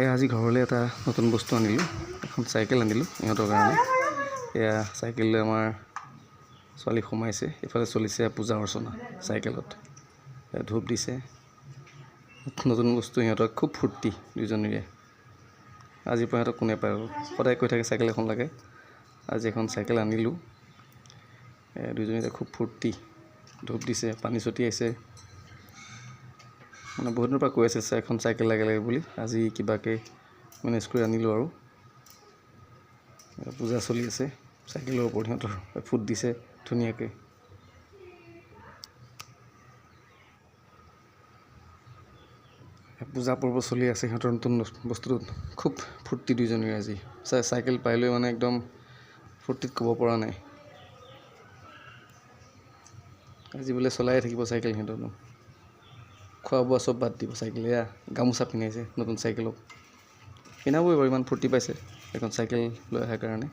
এই আজি ঘৰলৈ এটা নতুন বস্তু আনিলোঁ এখন চাইকেল আনিলোঁ ইহঁতৰ কাৰণে। এয়া চাইকেল লৈ আমাৰ ছোৱালী সোমাইছে ইফালে চলিছে পূজা অৰ্চনা চাইকেলত। এয়া ধূপ দিছে। নতুন বস্তু সিহঁতক খুব ফূৰ্তি দুইজনীৰে। আজিৰ পৰা সিহঁতক কোনে পায় সদায় কৈ থাকে চাইকেল এখন লাগে। আজি এখন চাইকেল আনিলোঁ। এয়া দুইজনীৰে খুব ফূৰ্তি। ধূপ দিছে পানী ছটিয়াইছে। মানে বহুত দিনৰ পৰা কৈ আছে "চা- এখন চাইকেল লাগে লাগে বুলি। আজি কিবাকৈ মেনেজ কৰি আনিলোঁ আৰু। পূজা চলি আছে চাইকেলৰ ওপৰত সিহঁতৰ ফুট দিছে ধুনীয়াকৈ। পূজা পৰ্ব চলি আছে সিহঁতৰ নতুন বস্তুটোত। খুব ফূৰ্তি দুইজনীৰ আজি। চাই চাইকেল পাই লৈ মানে একদম ফূৰ্তিত ক'ব পৰা নাই। আজি বোলে চলায়ে থাকিব চাইকেল সিহঁতক খোৱা বোৱা চব বাদ দিব চাইকেল এয়া গামোচা পিন্ধাইছে নতুন চাইকেলক। পিন্ধাবই বাৰু ইমান ফূৰ্তি পাইছে এখন চাইকেল লৈ অহাৰ কাৰণে।